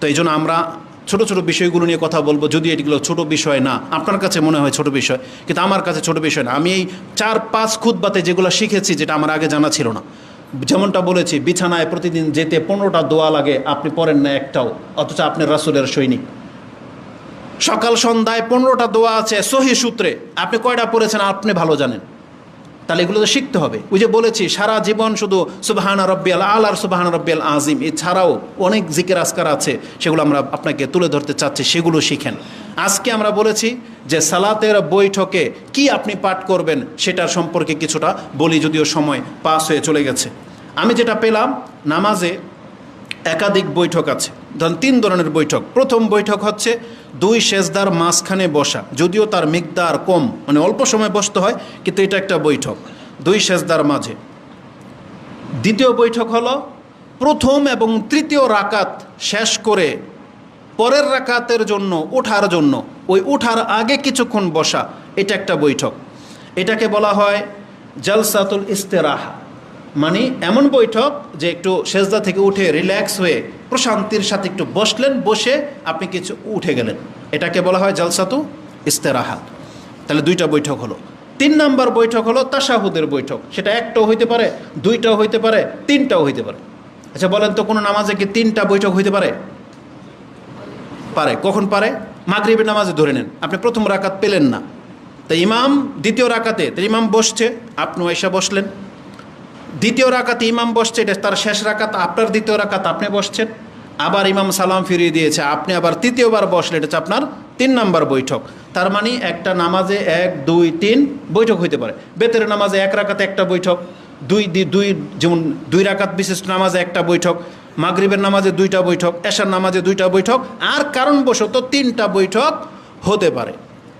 তো এই জন্য আমরা ছোট ছোট বিষয়গুলো নিয়ে কথা বলব। যদি এটিগুলো ছোট বিষয় না, আপনার কাছে মনে হয় ছোট বিষয়, কিন্তু আমার কাছে ছোট বিষয় না। আমি এই চার পাঁচ খুদবাতে যেগুলো শিখেছি, যেটা আমার আগে জানা ছিল না। যেমনটা বলেছি, বিছানায় প্রতিদিন যেতে পনেরোটা দোয়া লাগে, আপনি পড়েন না একটাও, অথচ আপনি রাসুলের সৈনিক। সকাল সন্ধ্যায় পনেরোটা দোয়া আছে সহি সূত্রে। আপনি কয়টা পড়েছেন আপনি ভালো জানেন। তাহলে এগুলো তো শিখতে হবে। ওই যে বলেছি, সারা জীবন শুধু সুবাহানা রব্বিয়াল আল আর সুবাহানা রব্বিয়াল আজিম এছাড়াও অনেক জিকের আজকার আছে, সেগুলো আমরা আপনাকে তুলে ধরতে চাচ্ছি, সেগুলো শিখেন। আজকে আমরা বলেছি যে সালাতের বৈঠকে কি আপনি পাঠ করবেন, সেটার সম্পর্কে কিছুটা বলি, যদিও সময় পাস হয়ে চলে গেছে। আমি যেটা পেলাম, নামাজে একাধিক বৈঠক আছে। ধরেন তিন ধরনের বৈঠক। প্রথম বৈঠক হচ্ছে দুই সেজদার মাঝখানে বসা, যদিও তার মিকদার কম মানে অল্প সময় বসতে হয়, কিন্তু এটা একটা বৈঠক, দুই সেজদার মাঝে। দ্বিতীয় বৈঠক হলো প্রথম এবং তৃতীয় রাকাত শেষ করে পরের রাকাতের জন্য ওঠার জন্য, ওই ওঠার আগে কিছুক্ষণ বসা, এটা একটা বৈঠক। এটাকে বলা হয় জলসাতুল ইস্তেরাহা। মানে এমন বৈঠক যে একটু সেজদা থেকে উঠে রিল্যাক্স হয়ে প্রশান্তির সাথে একটু বসলেন, বসে আপনি কিছু উঠে গেলেন। এটাকে বলা হয় জলসাতু ইস্তেরাহাত তাহলে দুইটা বৈঠক হলো। তিন নাম্বার বৈঠক হলো তাসাহুদের বৈঠক। সেটা একটাও হইতে পারে, দুইটাও হইতে পারে, তিনটাও হইতে পারে। আচ্ছা বলেন তো, কোনো নামাজে কি তিনটা বৈঠক হইতে পারে? পারে। কখন পারে? মাগরিবের নামাজে ধরে নেন। আপনি প্রথম রাকাত পেলেন না। তো ইমাম দ্বিতীয় রাকাতে, তো ইমাম বসছে আপনি এসে বসলেন। দ্বিতীয় রাকাতে ইমাম বসছে, এটা তার শেষ রাকাত, আপনার দ্বিতীয় রাকাত আপনি বসছেন। আবার ইমাম সালাম ফিরিয়ে দিয়েছে, আপনি আবার তৃতীয়বার বসলে এটা হচ্ছে আপনার তিন নাম্বার বৈঠক। তার মানে একটা নামাজে এক, দুই, তিন বৈঠক হইতে পারে। বেতের নামাজে এক রাকাতে একটা বৈঠক, দুই দুই, যেমন দুই রাকাত বিশিষ্ট নামাজে একটা বৈঠক, মাগরিবের নামাজে দুইটা বৈঠক, এশার নামাজে দুইটা বৈঠক, আর কারণবশত তিনটা বৈঠক হতে পারে।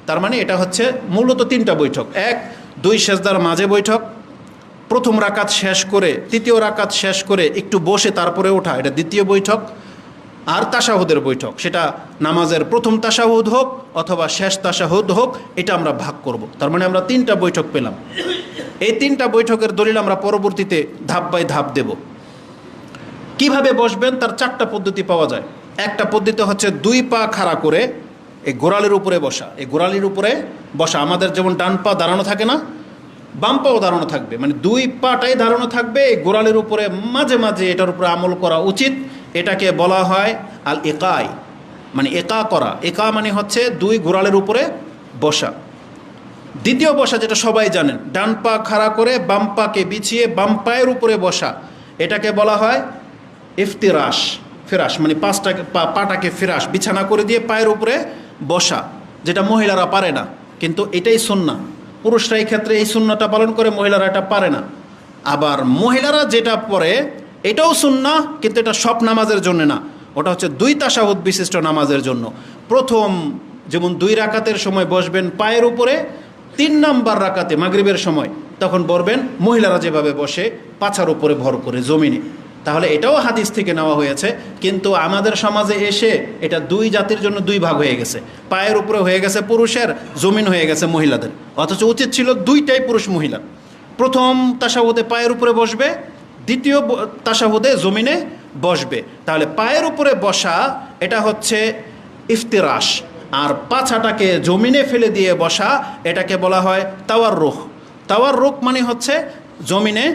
তার মানে এটা হচ্ছে মূলত তিনটা বৈঠক। এক, দুই সেজদার মাঝে বৈঠক প্রথম রাকাত শেষ করে, তৃতীয় রাকাত শেষ করে একটু বসে তারপরে ওঠা, এটা দ্বিতীয় বৈঠক আর তাসাহুদের বৈঠক। সেটা নামাজের প্রথম তাসাহুদ হোক অথবা শেষ তাসাহুদ হোক, এটা আমরা ভাগ করব। তার মানে আমরা তিনটা বৈঠক পেলাম। এই তিনটা বৈঠকের দলিল আমরা পরবর্তীতে ধাপ বাই ধাপ দেব। কীভাবে বসবেন? তার চারটা পদ্ধতি পাওয়া যায়। একটা পদ্ধতি হচ্ছে দুই পা খাড়া করে এই গোড়ালির উপরে বসা। এই গোড়ালির উপরে বসা। আমাদের যেমন ডান পা দাঁড়ানো থাকে না বাম পাও দাঁড়ানো থাকবে মানে দুই পাটাই দাঁড়ানো থাকবে, এই গোড়ালির উপরে মাঝে মাঝে এটার উপরে আমল করা উচিত, এটাকে বলা হয় আল একাই মানে একা করা। একা মানে হচ্ছে দুই গোড়ালের উপরে বসা। দ্বিতীয় বসা যেটা সবাই জানেন, ডান পা খাড়া করে বাম পাকে বিছিয়ে বাম পায়ের উপরে বসা, এটাকে বলা হয় ইফতিরাস ফিরাস মানে পাঁচটাকে পাটাকে ফিরাস বিছানা করে দিয়ে পায়ের উপরে বসা, যেটা মহিলারা পারে না, কিন্তু এটাই সুন্না পুরুষরা এই ক্ষেত্রে এই সুন্নাটা পালন করে, মহিলারা এটা পারে না। আবার মহিলারা যেটা পরে, এটাও সুন্না, কিন্তু এটা সব নামাজের জন্য না। ওটা হচ্ছে দুই তাসাহুদ বিশিষ্ট নামাজের জন্য। প্রথম, যেমন দুই রাকাতের সময় বসবেন পায়ের উপরে, তিন নাম্বার রাকাতে মাগরিবের সময়, তখন বলবেন মহিলারা যেভাবে বসে, পাছার উপরে ভর করে জমিনে। তাহলে এটাও হাদিস থেকে নেওয়া হয়েছে, কিন্তু আমাদের সমাজে এসে এটা দুই জাতির জন্য দুই ভাগ হয়ে গেছে। পায়ের উপরে হয়ে গেছে পুরুষের, জমিন হয়ে গেছে মহিলাদের। অথচ উচিত ছিল দুইটাই পুরুষ মহিলা। প্রথম তাসাহুদে পায়ের উপরে বসবে, দ্বিতীয় তাসাহুদে জমিনে বসবে। তাহলে পায়ের উপরে বসা, এটা হচ্ছে ইফতিরাস আর পাছাটাকে জমিনে ফেলে দিয়ে বসা, এটাকে বলা হয় তাওয়ার রুখ তাওয়ার রুখ মানে হচ্ছে জমিনে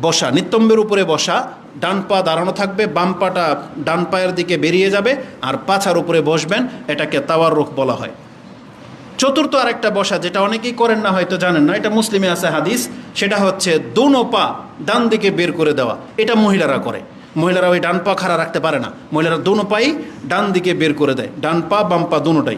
বসা নিতম্বের উপরে বসা, ডান পা দাঁড়ানো থাকবে, বাম পাটা ডান পায়ের দিকে বেরিয়ে যাবে আর পাছার উপরে বসবেন, এটাকে তাওয়ার রুখ বলা হয়। চতুর্থ আরেকটা বসা, যেটা অনেকেই করেন না, হয়তো জানেন না, এটা মুসলিমে আছে হাদিস, সেটা হচ্ছে দুনো পা ডান দিকে বের করে দেওয়া। এটা মহিলারা করে। মহিলারা ওই ডান পা খাড়া রাখতে পারে না। মহিলারা দুনো পাই ডান দিকে বের করে দেয়। ডান পা, বাম পা দুনোটাই।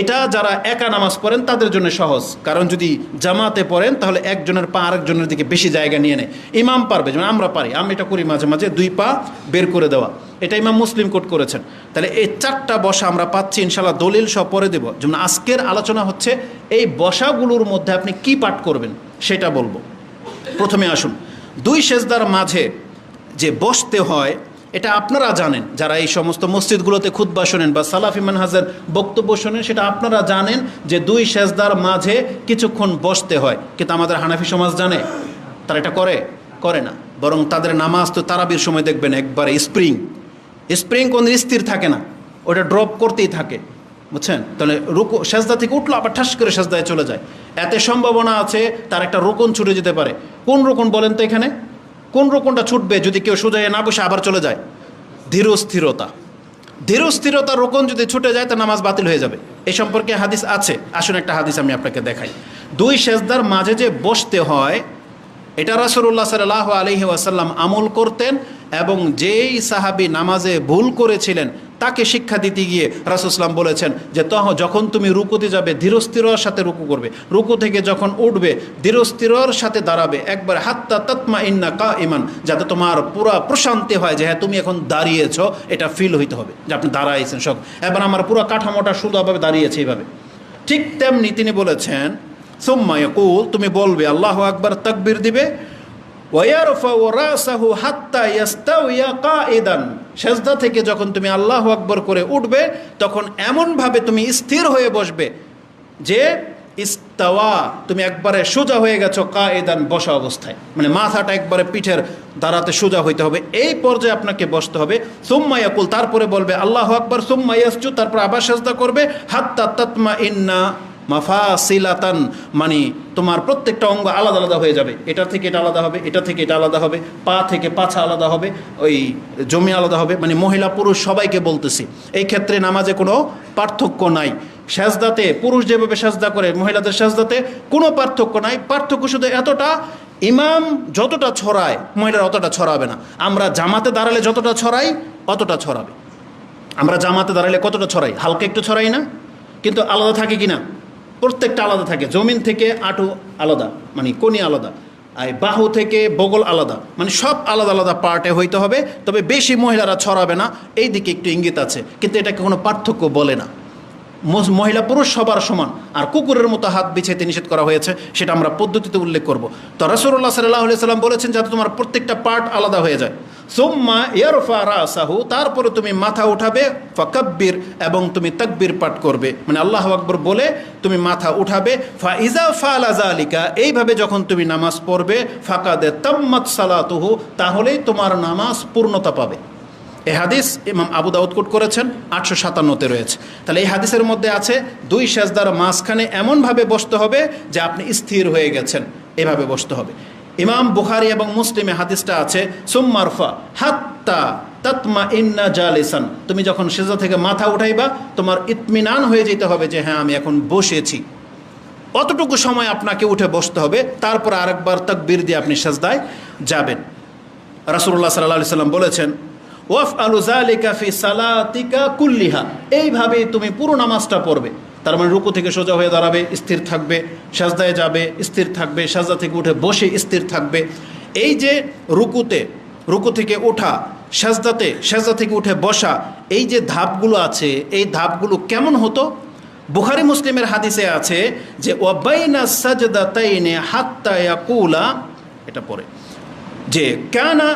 এটা যারা একা নামাজ পড়েন, তাদের জন্য সহজ। কারণ যদি জামাতে পড়েন, তাহলে একজনের পা আরেকজনের দিকে বেশি জায়গা নিয়ে নেয়। ইমাম পারবে, যেমন আমরা পারি। আমি এটা করি মাঝে মাঝে, দুই পা বের করে দেওয়া। এটা ইমাম মুসলিম কোট করেছেন। তাহলে এই চারটা বসা আমরা পাচ্ছি ইনশাল্লাহ দলিল সব পরে দেব। যেমন আজকের আলোচনা হচ্ছে, এই বসাগুলোর মধ্যে আপনি কি পাঠ করবেন, সেটা বলব। প্রথমে আসুন। দুই সেজদার মাঝে যে বসতে হয় এটা আপনারা জানেন। যারা এই সমস্ত মসজিদগুলোতে খুদ্া শোনেন বা সালাফি মানহাজের বক্তব্য শোনেন, সেটা আপনারা জানেন যে দুই সেজদার মাঝে কিছুক্ষণ বসতে হয়। কিন্তু আমাদের হানাফি সমাজ জানে, তারা এটা করে করে না। বরং তাদের নামাজ তো তারাবির সময় দেখবেন একবারে স্প্রিং। স্প্রিং কোন স্থির থাকে না, ওটা ড্রপ করতেই থাকে, বুঝছেন? তাহলে রুকু, সেজদা থেকে উঠল, আবার ঠাস করে সেজদায় চলে যায়। এতে সম্ভাবনা আছে তার একটা রোকন ছুটে যেতে পারে। কোন রোকন বলেন তো এখানে? কোন রোকনটা ছুটবে যদি কেউ সোজাইয়ে না বসে আবার চলে যায়? ধীর স্থিরতা ধীর স্থিরতা রোকন যদি ছুটে যায় তা নামাজ বাতিল হয়ে যাবে। এ সম্পর্কে হাদিস আছে। আসুন একটা হাদিস আমি আপনাকে দেখাই। দুই সেজদার মাঝে যে বসতে হয়, এটা রাসুল্লাহ সাল্লাহ আলহি ওয়াসাল্লাম আমল করতেন এবং যেই সাহাবি নামাজে ভুল করেছিলেন তাকে শিক্ষা দিতে গিয়ে রাসুসলাম বলেছেন যে, তহ, যখন তুমি রুকুতে যাবে, ধীরস্থিরর সাথে রুকু করবে। রুকু থেকে যখন উঠবে, ধীরস্থিরর সাথে দাঁড়াবে। একবার হাত্তা তৎমা ইন্না কা ইমান যাতে তোমার পুরা প্রশান্তি হয় যে হ্যাঁ তুমি এখন দাঁড়িয়েছ, এটা ফিল হইতে হবে যে, আপনি দাঁড়াইছেন সব। এবার আমার পুরো কাঠামোটা সুন্দরভাবে দাঁড়িয়েছে এইভাবে ঠিক তেমনি তিনি বলেছেন, সোম্মা ইয়াকুল তুমি বলবে, আল্লাহ আকবার, তাকবির দিবে। সেজদা থেকে যখন তুমি আল্লাহু আকবার করে উঠবে, তখন এমনভাবে তুমি স্থির হয়ে বসবে যে ইস্তাওয়া, তুমি একবারে সোজা হয়ে গেছো কায়েদান বসা অবস্থায়। মানে মাথাটা একবারে পিঠের দাঁড়াতে সোজা হইতে হবে। এই পর্যায়ে আপনাকে বসতে হবে। সুম্মা ইয়াকুল, তারপরে বলবে আল্লাহ আকবর, সুম্মা ইয়াসজু তারপর আবার সেজদা করবে। হাত্তা তাতমা ইন্না মাফাসিলাতান মানে তোমার প্রত্যেকটা অঙ্গ আলাদা আলাদা হয়ে যাবে। এটা থেকে এটা আলাদা হবে, এটা থেকে এটা আলাদা হবে, পা থেকে পাছা আলাদা হবে, ওই জমি আলাদা হবে মানে মহিলা পুরুষ সবাইকে বলতেছি। এই ক্ষেত্রে নামাজে কোনো পার্থক্য নাই। সাজদাতে পুরুষ যেভাবে সাজদা করে, মহিলাদের সাজদাতে কোনো পার্থক্য নাই। পার্থক্য শুধু এতটা, ইমাম যতটা ছড়ায়, মহিলারা অতটা ছড়াবে না। আমরা জামাতে দাঁড়ালে যতটা ছড়াই, অতটা ছড়াবে। আমরা জামাতে দাঁড়ালে কতটা ছড়াই? হালকা একটু ছড়াই না? কিন্তু আলাদা থাকে কি না প্রত্যেকটা আলাদা থাকে। জমিন থেকে আটু আলাদা মানে কোনি আলাদা। আর বাহু থেকে বগল আলাদা। মানে সব আলাদা আলাদা পার্টে হইতে হবে। তবে বেশি মহিলারা ছড়াবে না। এই দিকে একটু ইঙ্গিত আছে। কিন্তু এটাকে কোনো পার্থক্য বলে না। মহিলা পুরুষ সবার সমান। আর কুকুরের মতো হাত বিছাইতে নিষেধ করা হয়েছে, সেটা আমরা পদ্ধতিতে উল্লেখ করব। তো রসুল্লাহ সাল্লাহ সাল্লাম বলেছেন, যাতে তোমার প্রত্যেকটা পার্ট আলাদা হয়ে যায়। সোম্মা ইয়ারফা রাসাহু, তারপরে তুমি মাথা উঠাবে, ফাকাব্বির, এবং তুমি তাকবির পাঠ করবে। মানে আল্লাহ আকবর বলে, তুমি মাথা উঠাবে ফা ইজা ফালা জালিকা এইভাবে যখন তুমি নামাজ পড়বে, ফাকাদে তাম্মাত সালাতুহু, তাহলেই তোমার নামাজ পূর্ণতা পাবে। এই হাদিস ইমাম আবু দাউদ কোট করেছেন, আটশো সাতান্নতে রয়েছে। তাহলে এই হাদিসের মধ্যে আছে, দুই সেজদার মাঝখানে এমনভাবে বসতে হবে যে আপনি স্থির হয়ে গেছেন। এভাবে বসতে হবে। ইমাম বুখারি এবং মুসলিমে হাদিসটা আছে সুম্মারফা হাত্তা তাতমা ইন্না জালিসান। তুমি যখন সেজা থেকে মাথা উঠাইবা, তোমার ইতমিনান হয়ে যেতে হবে যে হ্যাঁ আমি এখন বসেছি। অতটুকু সময় আপনাকে উঠে বসতে হবে, তারপর আরেকবার তকবির দিয়ে আপনি সেজদায় যাবেন। রাসুল্লাহ সাল্লাহ সাল্লাম বলেছেন ওয়াফ আলু জালিকা ফি সালাতিকা কুল্লিহা। এইভাবে তুমি পুরো নামাজটা পড়বে। তার মানে রুকু থেকে সোজা হয়ে দাঁড়াবে, স্থির থাকবে, সাজদায় যাবে, স্থির থাকবে, সাজদা থেকে উঠে বসে স্থির থাকবে। এই যে রুকুতে, রুকু থেকে ওঠা, সাজদাতে, সাজদা থেকে উঠে বসা, এই যে ধাপগুলো আছে, এই ধাপগুলো কেমন হতো? বুখারি মুসলিমের হাদিসে আছে যে ওয়াবাইনা সাজদাতাইনে হাত্তা ইয়াকুলা, এটা পরে যে, কানা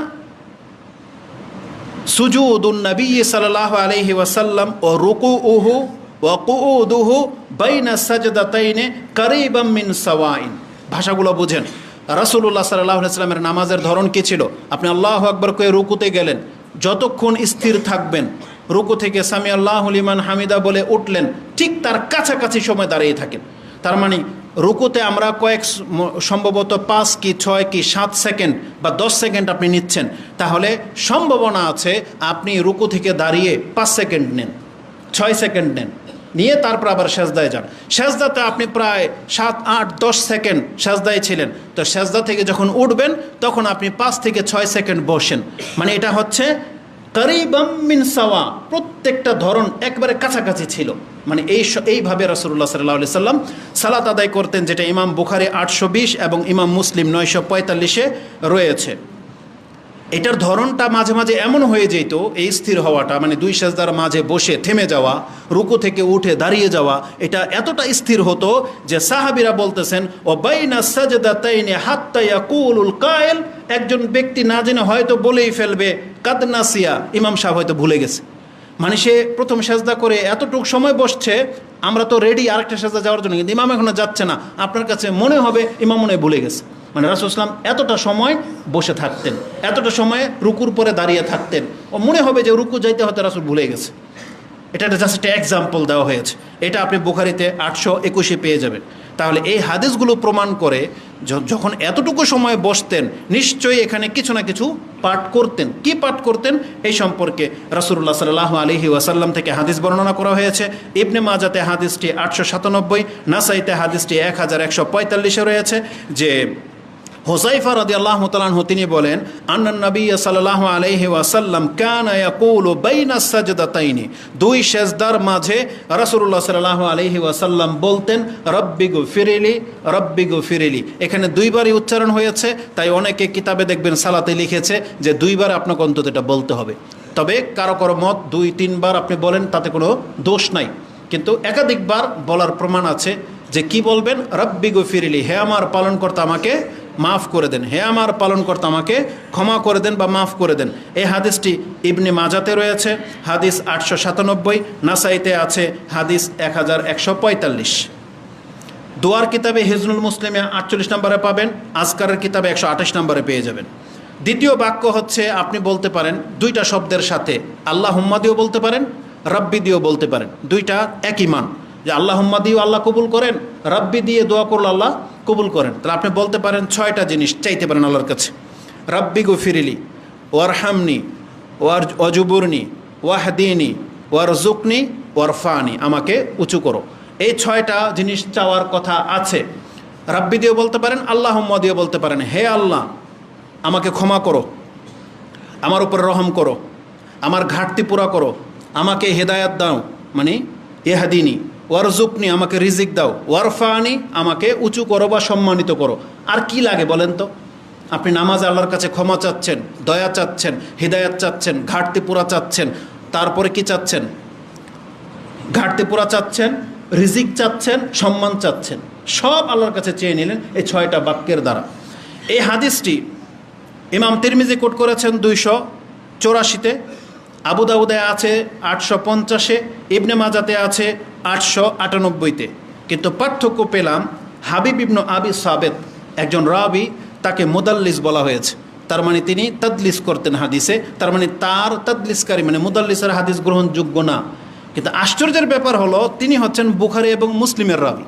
সুজুদুন নবী সাল্লাহ আলহি ওয়াসাল্লাম ও রুকু উহু ও কুউদুহু বাইনা সাজদাতাইনে করিবাম মিন সাওয়াইন। ভাষাগুলো বুঝেন। রাসূলুল্লাহ সাল্লাল্লাহু আলাইহি সাল্লামের নামাজের ধরন কী ছিল? আপনি আল্লাহ আকবার কয়ে রুকুতে গেলেন, যতক্ষণ স্থির থাকবেন, রুকু থেকে সামি আল্লাহ লিমান হামিদা বলে উঠলেন, ঠিক তার কাছাকাছি সময় দাঁড়িয়ে থাকেন। তার মানে রুকুতে আমরা কয়েক সম্ভবত পাঁচ কি ছয় কি সাত সেকেন্ড বা দশ সেকেন্ড আপনি নিচ্ছেন, তাহলে সম্ভাবনা আছে আপনি রুকু থেকে দাঁড়িয়ে পাঁচ সেকেন্ড নেন, ছয় সেকেন্ড নেন, নিয়ে তারপর আবার সেজদায় যান। সেজদাতে আপনি প্রায় সাত, আট, দশ সেকেন্ড সেজদায় ছিলেন। তো সেজদা থেকে যখন উঠবেন, তখন আপনি পাঁচ থেকে ছয় সেকেন্ড বসেন। মানে এটা হচ্ছে করিবাম মিন সাওয়া। প্রত্যেকটা ধরন একবারে কাছাকাছি ছিল। মানে এই এইভাবে রসুল্লাহ সাল্লাহ সাল্লাম সালাত আদায় করতেন, যেটা ইমাম বুখারি আটশো বিশ এবং ইমাম মুসলিম নয়শো পঁয়তাল্লিশে রয়েছে। এটার ধরনটা মাঝে মাঝে এমন হয়ে যেত, এই স্থির হওয়াটা মানে দুই সাজদার মাঝে বসে থেমে যাওয়া, রুকু থেকে উঠে দাঁড়িয়ে যাওয়া, এটা এতটা স্থির হতো যে সাহাবিরা বলতেছেন ও বাইনা সাজদা তাইনে হাত্তা ইয়াকুলুল কায়েল। একজন ব্যক্তি না জেনে হয়তো বলেই ফেলবে কাদনাসিয়া ইমাম সাহেব হয়তো ভুলে গেছে। মানে সে প্রথম সাজদা করে এতটুক সময় বসছে, আমরা তো রেডি আরেকটা সাজদা যাওয়ার জন্য, কিন্তু ইমাম এখনও যাচ্ছে না। আপনার কাছে মনে হবে, ইমাম মনে ভুলে গেছে। মানে রাসুল ইসলাম এতটা সময় বসে থাকতেন, এতটা সময়ে রুকুর পরে দাঁড়িয়ে থাকতেন। ও মনে হবে যে রুকু যাইতে হয়তো রাসুল ভুলে গেছে। এটা একটা জাস্ট একটা এক্সাম্পল দেওয়া হয়েছে। এটা আপনি বুখারিতে আটশো একুশে পেয়ে যাবেন। তাহলে এই হাদিসগুলো প্রমাণ করে যখন এতটুকু সময় বসতেন, নিশ্চয়ই এখানে কিছু না কিছু পাঠ করতেন। কি পাঠ করতেন? এই সম্পর্কে রাসুল্লাহ সাল্লাহ আলহি ওয়াসাল্লাম থেকে হাদিস বর্ণনা করা হয়েছে। ইবনে মাজাতে হাদিসটি আটশো সাতানব্বই, নাসাইতে হাদিসটি এক হাজার একশো পঁয়তাল্লিশে রয়েছে যে হোসাইফা রদি আল্লাহ তালানহু তিনি বলেন, আন্নান নবী সাল্লাহ আলহি ওয়াসাল্লাম কানা ইয়াকুলু বাইনা সাজদাতাইনি। দুই সেজদার মাঝে রাসূলুল্লাহ সাল্লাল্লাহু আলাইহি ওয়াসাল্লাম বলতেন রব্বিগু ফিরিলি রব্বিগু ফিরিলি এখানে দুইবারই উচ্চারণ হয়েছে, তাই অনেকে কিতাবে দেখবেন সালাতে লিখেছে যে দুইবার আপনাকে অন্তত এটা বলতে হবে। তবে কারও কারও মত দুই, তিনবার আপনি বলেন, তাতে কোনো দোষ নাই। কিন্তু একাধিকবার বলার প্রমাণ আছে যে কি বলবেন? রব্বি ফিরিলি হে আমার পালনকর্তা আমাকে মাফ করে দেন। হে আমার পালনকর্তা, আমাকে ক্ষমা করে দেন বা মাফ করে দেন। এই হাদিসটি ইবনে মাজাতে রয়েছে, হাদিস আটশো সাতানব্বই, নাসাইতে আছে, হাদিস এক হাজার একশো পঁয়তাল্লিশ। দোয়ার কিতাবে হিজনুল মুসলিমে আটচল্লিশ নম্বরে পাবেন, আজকারের কিতাবে একশো আঠাশ নম্বরে পেয়ে যাবেন। দ্বিতীয় বাক্য হচ্ছে, আপনি বলতে পারেন দুইটা শব্দের সাথে আল্লাহ হুম্মা দিয়েও বলতে পারেন, রব্বি দিয়েও বলতে পারেন। দুইটা একই মান যে আল্লাহ হুম্মা দিয়েও আল্লাহ কবুল করেন, রব্বি দিয়ে দোয়া করলে আল্লাহ কবুল করেন। তাহলে আপনি বলতে পারেন ছয়টা জিনিস চাইতে পারেন আল্লাহর কাছে। রব্বি গুফিরিলি, ওয়ারহামনি, ওয়ার অজুবুরনি ওয়াহদিনী ওয়ার জুকনি ওয়ারফানি, আমাকে উঁচু করো। এই ছয়টা জিনিস চাওয়ার কথা আছে। রাব্বি দিয়েও বলতে পারেন আল্লাহ দিয়ে বলতে পারেন, হে আল্লাহ, আমাকে ক্ষমা করো, আমার উপর রহম করো, আমার ঘাটতি পুরা করো, আমাকে হেদায়াত দাও মানে এহাদিনী ওয়ারজুকনি আমাকে রিজিক দাও। ওয়ারফানি, আমাকে উঁচু করো বা সম্মানিত করো। আর কি লাগে বলেন তো? আপনি নামাজ আল্লাহর কাছে ক্ষমা চাচ্ছেন, দয়া চাচ্ছেন, হৃদায়াত চাচ্ছেন, ঘাটতি পুরা চাচ্ছেন, তারপরে কি চাচ্ছেন? ঘাটতি পুরা চাচ্ছেন, রিজিক চাচ্ছেন, সম্মান চাচ্ছেন। সব আল্লাহর কাছে চেয়ে নিলেন এই ছয়টা বাক্যের দ্বারা। এই হাদিসটি ইমাম তিরমিজি কোট করেছেন দুইশো চৌরাশিতে। আবু দাউদে আছে আটশো পঞ্চাশে, ইবনে মাজাতে আছে আটশো আটানব্বইতে। কিন্তু পার্থক্য পেলাম হাবিব ইবনু আবি সাবেদ একজন রাবি, তাকে মুদাল্লিস বলা হয়েছে। তার মানে তিনি তদলিস করতেন হাদিসে। তার মানে তার তদলিসকারী মানে মুদাল্লিসের হাদিস গ্রহণযোগ্য না। কিন্তু আশ্চর্যের ব্যাপার হলো, তিনি হচ্ছেন বুখারি এবং মুসলিমের রাবি।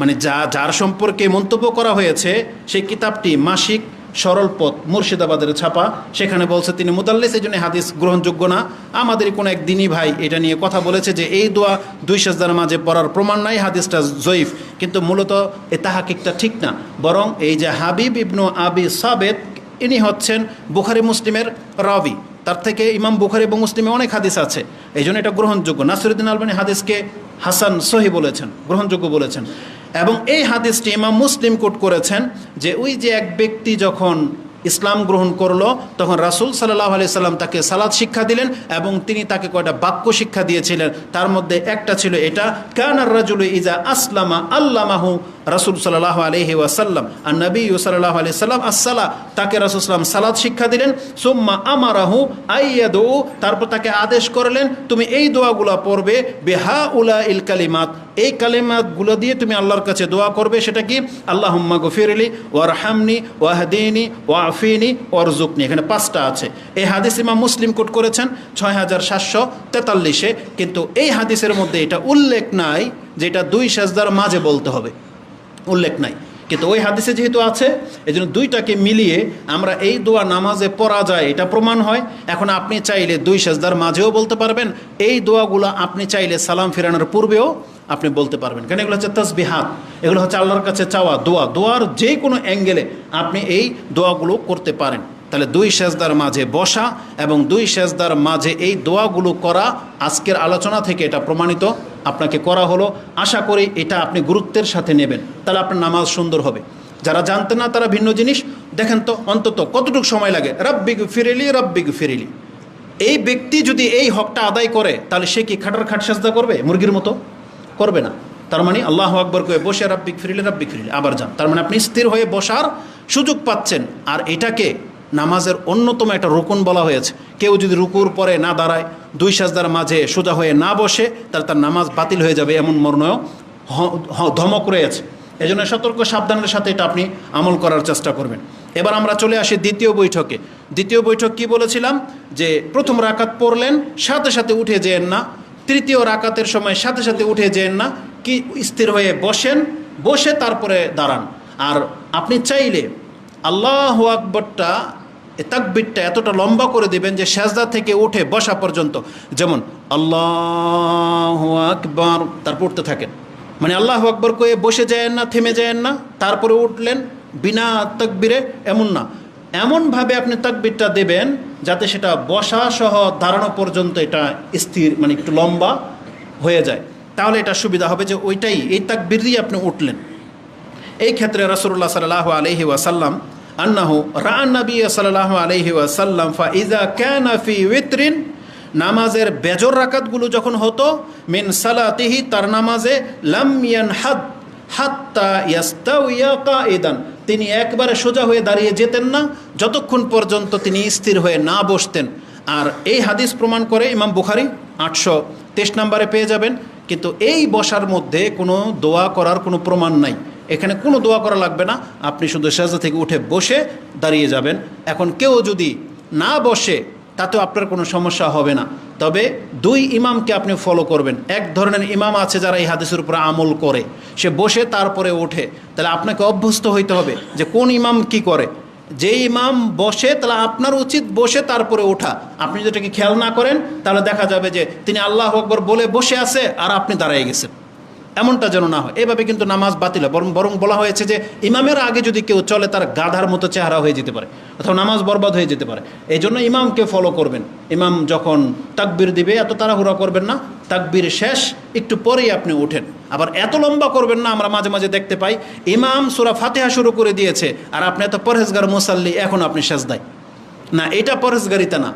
মানে যা, যার সম্পর্কে মন্তব্য করা হয়েছে, সেই কিতাবটি মাসিক সরল পথ মুর্শিদাবাদের ছাপা। সেখানে বলছে তিনি, মুদাল্লিস, এই জন্য হাদিস গ্রহণযোগ্য না। আমাদের কোনো এক দিনই ভাই এটা নিয়ে কথা বলেছে যে, এই দোয়া দুই সাজদার মাঝে পড়ার প্রমাণ নাই, হাদিসটা জয়ীফ। কিন্তু মূলত এ তাহাকিকটা ঠিক না। বরং এই যে হাবিব ইবনু আবি সাবেদ ইনি হচ্ছেন বুখারি মুসলিমের রাবি। তার থেকে ইমাম বুখারি এবং মুসলিমে অনেক হাদিস আছে। এই জন্য এটা গ্রহণযোগ্য। নাসিরুদ্দিন আলবানী হাদিসকে হাসান সহি বলেছেন, গ্রহণযোগ্য বলেছেন। এবং এই হাদিসটি ইমাম মুসলিম কোট করেছেন যে ওই যে এক ব্যক্তি যখন ইসলাম গ্রহণ করল, তখন রাসুল সাল্লাহ আলি সাল্লাম তাকে সালাদ শিক্ষা দিলেন এবং তিনি তাকে কয়টা বাক্য শিক্ষা দিয়েছিলেন, তার মধ্যে একটা ছিল এটা কানার রাজুল ইজা আসলামা আল্লামাহু রাসুল সাল্লাহ আলহি ওয়াসাল্লাম। আর নবী সাল্লাহ আলি সাল্লাম, আসসালা। তাকে রাসুল সাল্লাম সালাদ শিক্ষা দিলেন, সোম্মা আমারাহু আইয়া দৌ তারপর তাকে আদেশ করলেন, তুমি এই দোয়াগুলো পড়বে, বেহা উলা ইল কালিমাত। এই কালিমাতগুলো দিয়ে তুমি আল্লাহর কাছে দোয়া করবে, সেটা কি? আল্লাহ হুম্মা গফিরলি ওয়ার হামনি ওয়াহদিনী ওয়াফিনী অরজুকনি এখানে পাঁচটা আছে। এই হাদিস ইমাম মুসলিম কোট করেছেন ছয় হাজার সাতশো তেতাল্লিশে। কিন্তু এই হাদিসের মধ্যে এটা উল্লেখ নাই, যেটা দুই সাজদার মাঝে বলতে হবে। উল্লেখ নাই। কিন্তু ওই হাদিসে যেহেতু আছে এই জন্য দুইটাকে মিলিয়ে আমরা এই দোয়া নামাজে পড়া যায়, এটা প্রমাণ হয়। এখন আপনি চাইলে দুই সেজদার মাঝেও বলতে পারবেন, এই দোয়াগুলো আপনি চাইলে সালাম ফেরানোর পূর্বেও আপনি বলতে পারবেন। কারণ এগুলো হচ্ছে তসবিহাত, এগুলো হচ্ছে আল্লাহর কাছে চাওয়া দোয়া। দোয়ার যে কোনো অ্যাঙ্গেলে আপনি এই দোয়াগুলো করতে পারেন। তাহলে দুই সেজদার মাঝে বসা এবং দুই সেজদার মাঝে এই দোয়াগুলো করা আজকের আলোচনা থেকে এটা প্রমাণিত। আপনাকে করা হলো, আশা করি এটা আপনি গুরুত্বের সাথে নেবেন। তাহলে আপনার নামাজ সুন্দর হবে। যারা জানতে না, তারা ভিন্ন জিনিস। দেখেন তো, অন্তত কতটুকু সময় লাগে? রব্বিগ ফিরেলি রব্বিগ ফিরেলি এই ব্যক্তি যদি এই হকটা আদায় করে, তাহলে সে কি খাটার খাট সাজদা করবে? মুরগির মতো? করবে না। তার মানে আল্লাহ আকবর করে বসে রাব্বিক ফিরিলে রাব্বিক ফিরিলে আবার যান। তার মানে আপনি স্থির হয়ে বসার সুযোগ পাচ্ছেন। আর এটাকে নামাজের অন্যতম একটা রুকুন বলা হয়েছে। কেউ যদি রুকুর পরে না দাঁড়ায়, দুই সাজদার মাঝে সোজা হয়ে না বসে, তাহলে তার নামাজ বাতিল হয়ে যাবে এমন হ- ধমক রয়েছে। এই জন্য সতর্ক, সাবধানের সাথে এটা আপনি আমল করার চেষ্টা করবেন। এবার আমরা চলে আসি দ্বিতীয় বৈঠকে। দ্বিতীয় বৈঠক কি বলেছিলাম? যে প্রথম রাকাত পড়লেন, সাথে সাথে উঠে যেন না। তৃতীয় রাকাতের সময় সাথে সাথে উঠে যেন না। কি স্থির হয়ে বসেন, বসে তারপরে দাঁড়ান। আর আপনি চাইলে আল্লাহ আকবরটা তাকবিরটা এতটা লম্বা করে দেবেন যে সেজদা থেকে উঠে বসা পর্যন্ত। যেমন, আল্লাহ আকবর তার পড়তে থাকেন। মানে আল্লাহ আকবর কয়ে বসে যায়েন না, থেমে যায়েন না, তারপরে উঠলেন বিনা তাকবিরে, এমন না। এমনভাবে আপনি তাকবিরটা দেবেন যাতে সেটা বসা সহ দাঁড়ানো পর্যন্ত এটা স্থির মানে একটু লম্বা হয়ে যায়। তাহলে এটা সুবিধা হবে যে ওইটাই, এই তাকবির দিয়ে আপনি উঠলেন। এই ক্ষেত্রে রসুল্লাহ সাল্লাহ আলহি ওয়াসাল্লাম আন্নাহু রান নবী সাল্লাহ আলহি ওয়াসাল্লাম ফা ইজা ক্যান ফি উইত্রিন নামাজের বেজর রাকাতগুলো যখন হতো, মিন সালাতিহি, তার নামাজে লাম ইয়ান হাদ হাত্তা ইয়াস্তাউইয়া কাইদান তিনি একবারে সোজা হয়ে দাঁড়িয়ে যেতেন না, যতক্ষণ পর্যন্ত তিনি স্থির হয়ে না বসতেন। আর এই হাদিস প্রমাণ করে ইমাম বুখারি আটশো তেইশ নম্বরে পেয়ে যাবেন, কিন্তু এই বসার মধ্যে কোনো দোয়া করার কোনো প্রমাণ নাই। এখানে কোনো দোয়া করা লাগবে না। আপনি শুধু সেজা থেকে উঠে বসে দাঁড়িয়ে যাবেন। এখন কেউ যদি না বসে, তাতেও আপনার কোনো সমস্যা হবে না। তবে দুই ইমামকে আপনি ফলো করবেন। এক ধরনের ইমাম আছে যারা এই হাদিসের উপরে আমল করে। সে বসে তারপরে ওঠে। তাহলে আপনাকে অভ্যস্ত হইতে হবে যে কোন ইমাম কি করে। যে ইমাম বসে, তাহলে আপনার উচিত বসে তারপরে ওঠা। আপনি যেটাকে খেয়াল না করেন, তাহলে দেখা যাবে যে তিনি আল্লাহ আকবর বলে বসে আছে আর আপনি দাঁড়ায় গেছেন। এমনটা যেন না হয়। এভাবে কিন্তু নামাজ বাতিল হয়। বরং বরং বলা হয়েছে যে, ইমামের আগে যদি কেউ চলে, তার গাধার মতো চেহারা হয়ে যেতে পারে। অথবা নামাজ বরবাদ হয়ে যেতে পারে। এই জন্য ইমামকে ফলো করবেন। ইমাম যখন তাকবির দিবে, এত তাড়াহুড়া করবেন না। তাকবির শেষ, একটু পরেই আপনি ওঠেন আবার এত লম্বা করবেন না, আমরা মাঝে মাঝে দেখতে পাই, ইমাম সুরা ফাতেহা শুরু করে দিয়েছে। আর আপনি এত পরহেজগার মুসাল্লি, এখন আপনি শেষ দেয় না, এটা পরহেজগারিতা না।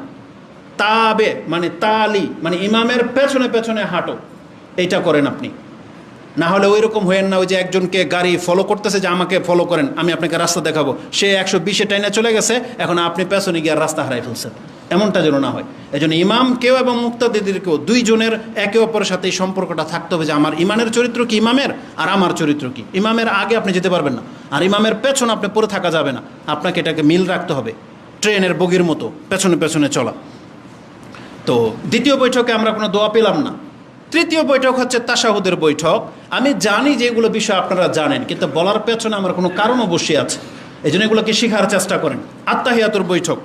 তাবে মানে তালি মানে ইমামের পেছনে পেছনে হাঁটো। এইটা করেন আপনি। না হলে ওই রকম হয়েন না, ওই যে একজনকে গাড়ি ফলো করতেছে যে আমাকে ফলো করেন, আমি আপনাকে রাস্তা দেখাবো। সে একশো বিশে টাইনে চলে গেছে, এখন আপনি পেছনে গিয়ে রাস্তা হারাই ফেলছেন। এমনটা যেন না হয়। এই জন্য ইমামকেও এবং মুক্তাদিদেরকেও দুইজনের একে অপরের সাথে এই সম্পর্কটা থাকতে হবে যে আমার ইমানের চরিত্র কি ইমামের, আর আমার চরিত্র কি? ইমামের আগে আপনি যেতে পারবেন না। আর ইমামের পেছনে আপনি পরে থাকা যাবে না। আপনাকে এটাকে মিল রাখতে হবে, ট্রেনের বগির মতো, পেছনে পেছনে চলা। তো দ্বিতীয় বৈঠকে আমরা কোনো দোয়া পেলাম না। তৃতীয় বৈঠক হচ্ছে তাসাহুদের বৈঠক। আমি জানি যে এগুলো বিষয় আপনারা জানেন, কিন্তু বলার পেছনে আমার কোনো কারণ অবশ্যই আছে। এই জন্য এগুলোকে শেখার চেষ্টা করেন। আত্মাহিয়াতুর বৈঠক,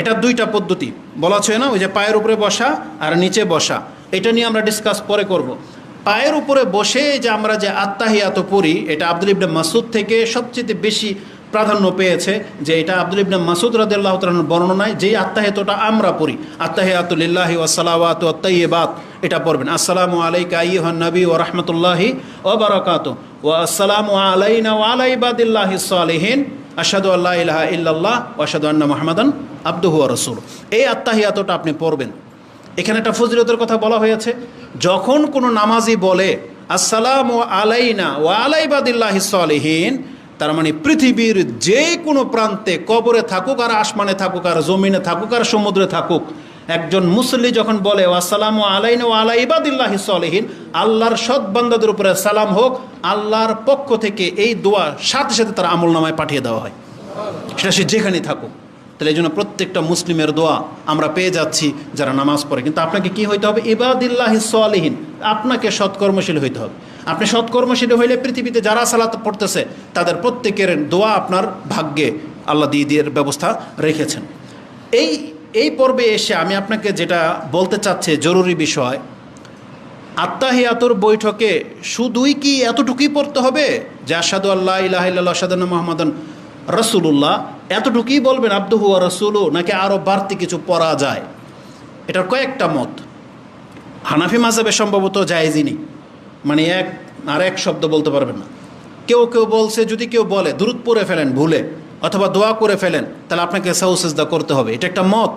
এটা দুইটা পদ্ধতি। বলা ছয় না, ওই যে পায়ের উপরে বসা আর নিচে বসা। এটা নিয়ে আমরা ডিসকাস পরে করব। পায়ের উপরে বসে যে আমরা যে আত্মাহিয়াত পড়ি, এটা আব্দুল ইবনে মাসুদ থেকে সবচেয়ে বেশি প্রাধান্য পেয়েছে যে এটা আব্দুল ইবনে মাসুদ রাদিল্লাহ তালার বর্ণনায় যেই আত্মাহিতটা আমরা পড়ি। আত্মাহিয়াতুলিল্লাহি ওয়াসালাওয়াত আত্মাইবাত এটা পড়বেন। আসসালামু আলাইকা আইয়ুহান নবী ও রহমতুল্লাহি ও বারাকাত ও আসসালামু আলাইনা ও আলাইবাদিল্লাহি সালিহিন। আসাদু আল্লাহ ইলাহা ইল্লাল্লাহ ও আসাদু আন্না মোহাম্মদান আব্দুহু রসুল এই আত্মাহিয়াতটা আপনি পড়বেন। এখানে একটা ফজিলতের কথা বলা হয়েছে, যখন কোনো নামাজি বলে, আসসালামু আলাইনা ও আলাইবাদিল্লাহি সালিহিন, তার মানে পৃথিবীর যে কোনো প্রান্তে কবরে থাকুক আর আসমানে থাকুক আর জমিনে থাকুক আর সমুদ্রে থাকুক একজন মুসল্লি যখন বলে, আসসালামু আলাইন ও আলা ইবাদিল্লাহ সালেহীন, আল্লাহর সৎ বান্দাদের উপরে সালাম হোক, আল্লাহর পক্ষ থেকে এই দোয়া সাথে সাথে তার আমল নামায় পাঠিয়ে দেওয়া হয়। সেটা সে যেখানেই থাকুক। তাহলে এই জন্য প্রত্যেকটা মুসলিমের দোয়া আমরা পেয়ে যাচ্ছি যারা নামাজ পড়ে। কিন্তু আপনাকে কি হইতে হবে? ইবাদিল্লাহ সালেহীন, আপনাকে সৎকর্মশীল হইতে হবে। আপনি সৎকর্মশীল হইলে পৃথিবীতে যারা সালাত পড়তেছে, তাদের প্রত্যেকের দোয়া আপনার ভাগ্যে আল্লাহ দিয়ে ব্যবস্থা রেখেছেন। এই এই পর্বে এসে আমি আপনাকে যেটা বলতে চাচ্ছি, জরুরি বিষয় আত্মাহিয়াতুর বৈঠকে শুধুই কি এতটুকুই পড়তে হবে যে আসাদু আল্লাহ ইলাহ আসাদান মোহাম্মদন রসুল্লাহ এতটুকুই বলবেন আব্দুহুয়া রসুলু নাকি আরও বাড়তি কিছু পড়া যায়? এটার কয়েকটা মত। হানাফি মাজাবে সম্ভবত জায়েজই মানে এক, আর এক শব্দ বলতে পারবেন না। কেউ কেউ বলছে, যদি কেউ বলে দূরত পরে ফেলেন, ভুলে। অথবা দোয়া করে ফেলেন, তাহলে আপনাকে সাউসেজদা করতে হবে। এটা একটা মত।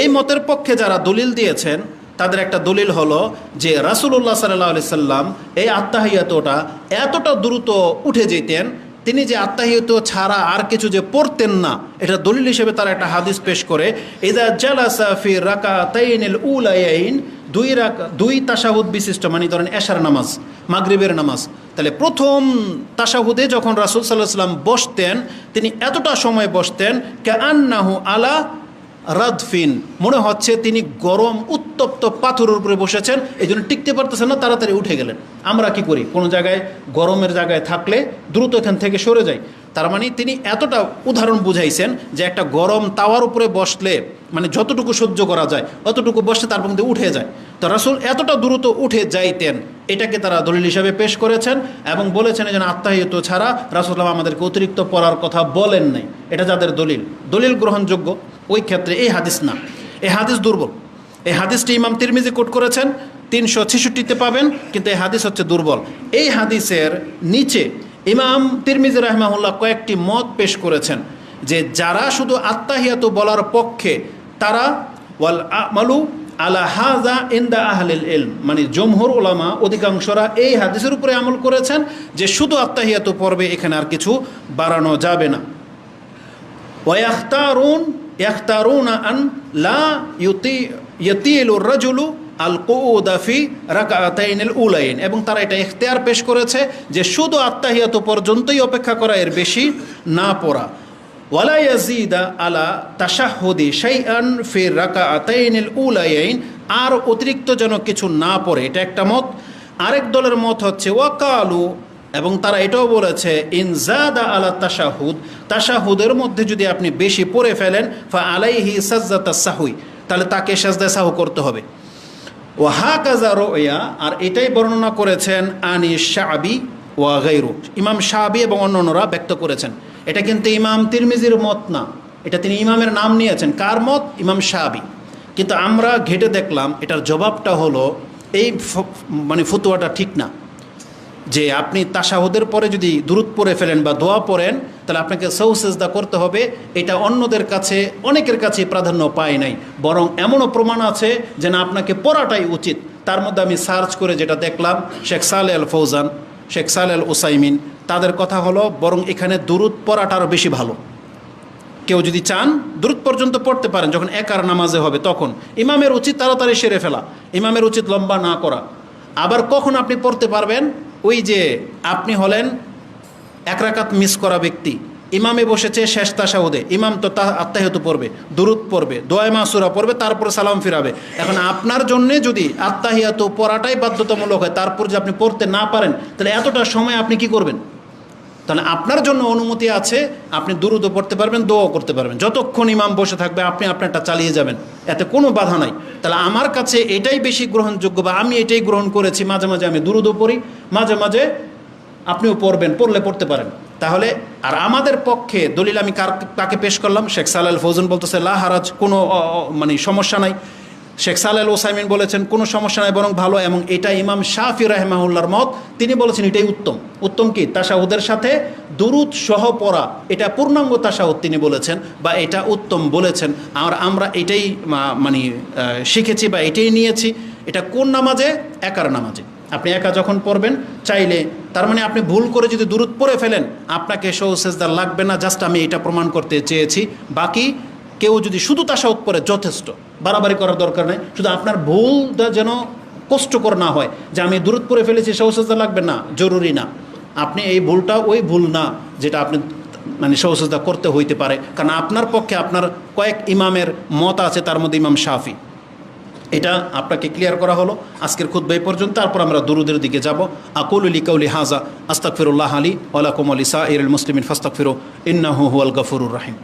এই মতের পক্ষে যারা দলিল দিয়েছেন, তাদের একটা দলিল হলো যে রাসুল্লাহ সাল্লাহ সাল্লাম এই আত্মাহিয়াতটা এতটা দ্রুত উঠে যেতেন, তিনি যে আত্মাহিয়ত ছাড়া আর কিছু যে পড়তেন না, এটা দলিল হিসেবে তারা একটা হাদিস পেশ করে, ইদা জালাসা ফি রাকা তাইনিল উলাইন দুই রাক, দুই তাসাহুদ বিশিষ্ট মানে ধরেন এশার নামাজ, মাগরিবের নামাজ। তাহলে প্রথম তাসাহুদে যখন রাসুল সাল্লাহ সাল্লাম বসতেন, তিনি এতটা সময় বসতেন কে আন্নাহু আলা রাদফিন। মনে হচ্ছে তিনি গরম, উত্তপ্ত পাথরের উপরে বসেছেন এই জন্য টিকতে পারতেছেন না, তাড়াতাড়ি উঠে গেলেন। আমরা কি করি? কোনো জায়গায়, গরমের জায়গায় থাকলে দ্রুত এখান থেকে সরে যাই। তার মানে তিনি এতটা উদাহরণ বুঝাইছেন যে একটা গরম তাওয়ার উপরে বসলে মানে যতটুকু সহ্য করা যায়, অতটুকু বসলে তার মধ্যে উঠে যায়। তো রাসুল এতটা দ্রুত উঠে যাইতেন, এটাকে তারা দলিল হিসাবে পেশ করেছেন এবং বলেছেন যেন আত্মাহিত ছাড়া রাসুল্লাহ আমাদেরকে অতিরিক্ত পড়ার কথা বলেন নাই। এটা যাদের দলিল? দলিল গ্রহণযোগ্য? ওই ক্ষেত্রে এই হাদিস না। এই হাদিস দুর্বল। এই হাদিসটি ইমাম তিরমিজি কোট করেছেন, তিনশো ছেষট্টিতে পাবেন, কিন্তু এই হাদিস হচ্ছে দুর্বল। এই হাদিসের নিচে ইমাম তিরমিজি রহমাহুল্লাহ কয়েকটি মত পেশ করেছেন, যে যারা শুধু আত্মাহিয়াত বলার পক্ষে, তারা ওয়াল আমালু আলা হাজা ইন্দা আহলিল ইলম মানে জমহুর ওলামা অধিকাংশরা এই হাদিসের উপরে আমল করেছেন, যে শুধু আত্মাহিয়াত পর্বে এখানে আর কিছু বাড়ানো যাবে না। ওয়াখতারুন ইয়াখতারুনা আন লা ইউতি ইয়াতিলুর রাজুলু আল কৌদাফি রাকাতাইনুল এবং তারা এটা ইখতিয়ার পেশ করেছে যে শুধু আত্মাহিয়াত পর্যন্তই অপেক্ষা করা এর বেশি না পড়া। ওয়ালা ইয়াজিদা আলা তাশাহুদি শাইআন ফি রাকাতাইনুল উলাইন আর অতিরিক্ত যেন কিছু না পড়ে, এটা একটা মত। আরেক দলের মত হচ্ছে, ওয়াকালু এবং তারা এটাও বলেছে ইনজাদা আলা তাশাহুদ তাশাহুদের মধ্যে যদি আপনি বেশি পড়ে ফেলেন ফা আলাইহি সাজ্জাতা সাহুই, তাহলে তাকে সাজদা সাহু করতে হবে। ও হা কাজা রোয়া, আর এটাই বর্ণনা করেছেন আনি শাবি ওয়া গৈরু ইমাম শাবি এবং অন্যান্যরা ব্যক্ত করেছেন। এটা কিন্তু ইমাম তিরমিজির মত না। এটা তিনি ইমামের নাম নিয়েছেন। কার মত? ইমাম শাবি। কিন্তু আমরা ঘেটে দেখলাম, এটার জবাবটা হলো, এই মানে ফতুয়াটা ঠিক না। যে আপনি তাসাহুদের পরে যদি দূরত পড়ে ফেলেন বা দোয়া পড়েন, তাহলে আপনাকে সৌসেজদা করতে হবে। এটা অন্যদের কাছে, অনেকের কাছে প্রাধান্য পায় নাই। বরং এমনও প্রমাণ আছে যে না, আপনাকে পড়াটাই উচিত। তার মধ্যে আমি সার্চ করে যেটা দেখলাম, শেখ সালে আল ফৌজান শেখ সালে আল ওসাইমিন তাদের কথা হলো, বরং এখানে দূরত পড়াটা আরও বেশি ভালো। কেউ যদি চান দূরত পর্যন্ত পড়তে পারেন, যখন একার নামাজে হবে, তখন। ইমামের উচিত তাড়াতাড়ি সেরে ফেলা। ইমামের উচিত লম্বা না করা। আবার কখন আপনি পড়তে পারবেন? ওই যে আপনি হলেন এক রাকাত মিস করা ব্যক্তি। ইমামে বসেছে শেষ তাসাউদে। ইমাম তো তা আত্মাহত পড়বে, দুরুদ পড়বে, দোয়া মাসুরা পড়বে, তারপর সালাম ফিরাবে। এখন আপনার জন্যে যদি আত্মাহিয়াত পড়াটাই বাধ্যতামূলক হয়, তারপর যে আপনি পড়তে না পারেন, তাহলে এতটা সময় আপনি কি করবেন? তাহলে আপনার জন্য অনুমতি আছে, আপনি দুরুদও পড়তে পারবেন, দোয়াও করতে পারবেন। যতক্ষণ ইমাম বসে থাকবে, আপনি আপনারটা চালিয়ে যাবেন। এতে কোনো বাধা নাই। তাহলে আমার কাছে এটাই বেশি গ্রহণযোগ্য বা আমি এটাই গ্রহণ করেছি, মাঝে মাঝে আমি দুরুদও পড়ি, মাঝে মাঝে আপনিও পড়বেন, পড়লে পড়তে পারেন। তাহলে, আর আমাদের পক্ষে দলিল আমি কার কাকে পেশ করলাম? শেখ সালাল ফৌজন বলতেছে, লা হারাজ, কোনো মানে সমস্যা নাই। শেখ সালাল ওসাইমিন বলেছেন, কোনো সমস্যা নাই, বরং ভালো। এবং এটা ইমাম শাহি রাহমাহুল্লার মত, তিনি বলেছেন, এটাই উত্তম। উত্তম কি? তাসাহুদের সাথে দুরুদ সহ পড়া, এটা পূর্ণাঙ্গ তাসাহুদ তিনি বলেছেন, বা এটা উত্তম বলেছেন। আর আমরা এটাই মানে শিখেছি বা এটাই নিয়েছি, এটা কোন নামাজে? একার নামাজে। আপনি একা যখন পড়বেন, চাইলে, তার মানে আপনি ভুল করে যদি দূরত পড়ে ফেলেন, আপনাকে সৌসেজদার লাগবে না, জাস্ট আমি এটা প্রমাণ করতে চেয়েছি। বাকি কেউ যদি শুধু তাসাউত পড়ে যথেষ্ট। বাড়াবাড়ি করার দরকার নেই। শুধু আপনার ভুলটা যেন কষ্টকর না হয়। যে আমি দূরত পড়ে ফেলেছি সৌসেজদা লাগবে না, জরুরি না। আপনি এই ভুলটা ওই ভুল না, যেটা আপনি মানে সৌসেজদা করতে হইতে পারে। কারণ আপনার পক্ষে আপনার কয়েক ইমামের মত আছে, তার মধ্যে ইমাম শাফি। এটা আপনাকে ক্লিয়ার করা হলো। আজকের খুদ্ এই পর্যন্ত। তারপর আমরা দুরুদের দিকে যাব। আকুল আলী কৌলি হাজা আস্তাকফিরুল্লাহ আলী ওয়ালাকুম আলী সা ইরুল মুসলিমিন ফাস্তাকফিরু ইন্নাহু হুয়াল গফুরুর রাহিম।